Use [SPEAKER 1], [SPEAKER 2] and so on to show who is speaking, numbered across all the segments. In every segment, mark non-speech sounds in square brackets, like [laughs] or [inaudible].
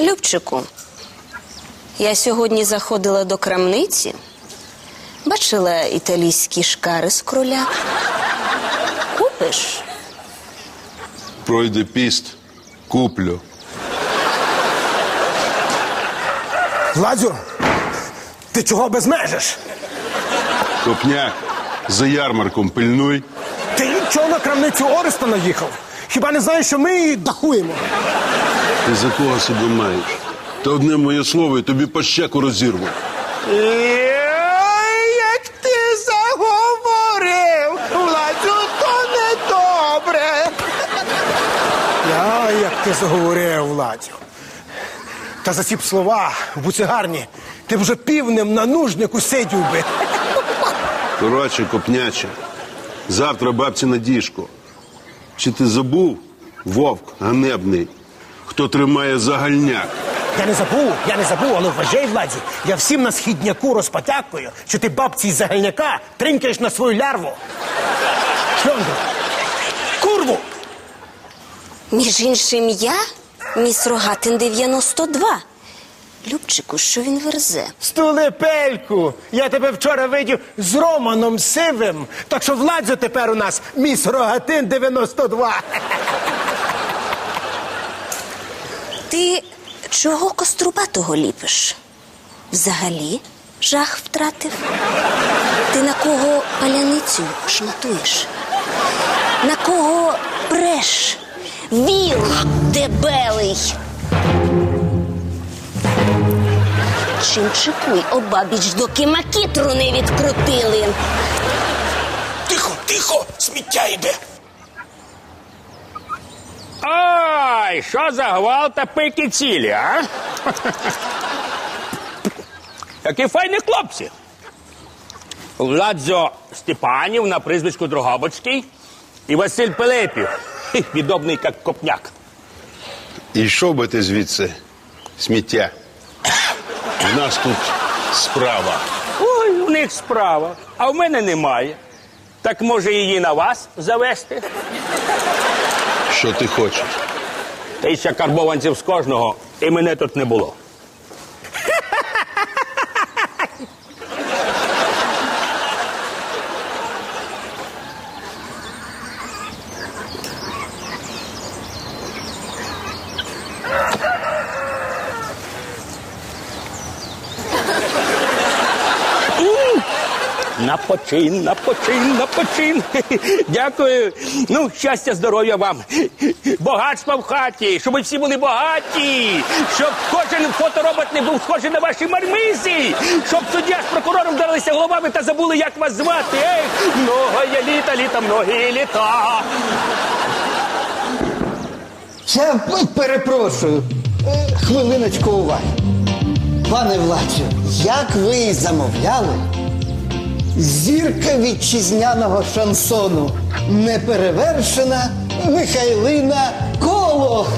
[SPEAKER 1] Любчику, я сьогодні заходила до крамниці, бачила італійські шкари з кроля. Купиш?
[SPEAKER 2] Пройде піст, куплю.
[SPEAKER 3] Ладзю, ти чого безмежиш?
[SPEAKER 2] Копняк, за ярмарком пильнуй.
[SPEAKER 3] Ти чого на крамницю Ореста наїхав? Хіба не знаєш, що ми її дахуємо?
[SPEAKER 2] Ти за кого себе маєш? Та одне моє слово, і тобі по щеку розірву.
[SPEAKER 3] Як ти заговорив, Ладзю, то не добре. Я, як ти заговорив, Ладзю. Та за ці б слова в буцегарні ти б вже півнем на нужнику сидів би.
[SPEAKER 2] Коротше, копняче, завтра бабці на діжку. Чи ти забув, вовк ганебний, хто тримає загальняк?
[SPEAKER 3] Я не забув, я не забув, але вважай, Владі, я всім на східняку розпотякую, що ти бабці із загальняка тринкаєш на свою лярву. Шльондру, курву!
[SPEAKER 1] Між іншим, я міс Рогатин 92. Любчику, що він верзе?
[SPEAKER 3] Стулепельку! Я тебе вчора видів з Романом Сивим, так що Владзо тепер у нас міс Рогатин 92.
[SPEAKER 1] Ти чого кострубатого ліпиш? Взагалі жах втратив? Ти на кого паляницю шматуєш? На кого преш? Віл дебелий. Чинчикуй обабіч, доки макітру не відкрутили.
[SPEAKER 3] Тихо, тихо, сміття йде.
[SPEAKER 4] Ой, що за гвалт та пики цілі, а? Які файні хлопці. Владзо Степанів на прізвиську Дрогобицький і Василь Пилипів, відомий як Копняк.
[SPEAKER 2] І йшов би ти звідси, сміття. У нас тут справа.
[SPEAKER 4] Ой, у них справа, а в мене немає. Так може її на вас завести?
[SPEAKER 2] Що ти хочеш?
[SPEAKER 4] Тисяча карбованців з кожного, і мене тут не було. На почин, на почин, на почин. [laughs] Дякую. Ну, щастя, здоров'я вам. Багатства в хаті, щоб всі були багаті, щоб кожен фоторобот не був схожий на ваші мармизі, щоб суддя з прокурором вдарилися головами та забули, як вас звати. Ей, много є літа, літа, многі літа.
[SPEAKER 5] Я перепрошую. Е, Хвилиночку уваги. Пане Владзю, як ви замовляли, зірка вітчизняного шансону неперевершена Михайлина Колох.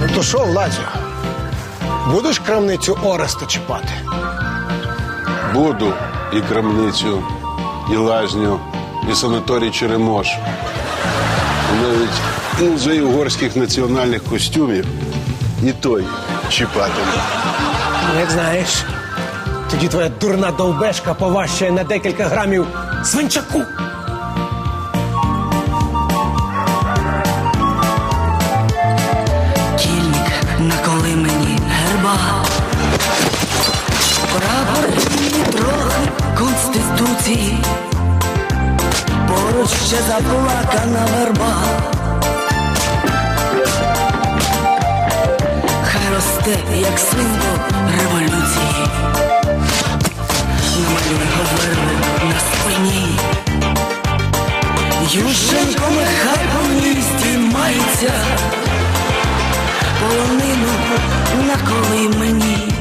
[SPEAKER 3] Ну то що, Владзю? Будеш крамницю Ореста чіпати?
[SPEAKER 2] Буду і крамницю, і лазню, і санаторій Черемош. І навіть музей угорських національних костюмів і той чіпатиме.
[SPEAKER 3] Як знаєш, тоді твоя дурна довбешка поважчає на декілька грамів свинчаку.
[SPEAKER 6] Тільник наколи мені герба. Прапор і трохи конституції. Поруч ще заплакана верба. Хай як символ революції. Намалюй говерли на спині. Ющенко нехай по місті мається полонину на коли мені.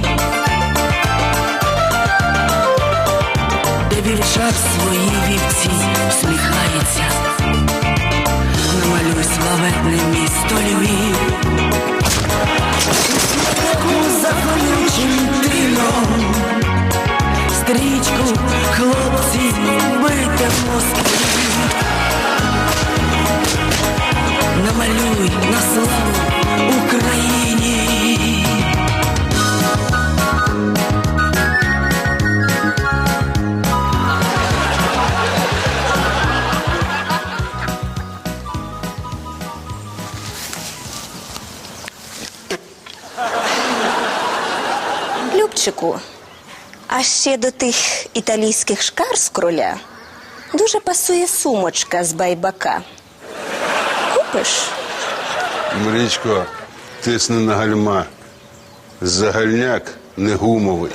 [SPEAKER 6] Де вівчак свої вівці всміхається, намалюй Україні.
[SPEAKER 1] Любчику, а ще до тих італійських шкар з кроля дуже пасує сумочка з байбака. Купиш?
[SPEAKER 2] Мрічко, тисни на гальма. Загальняк не гумовий.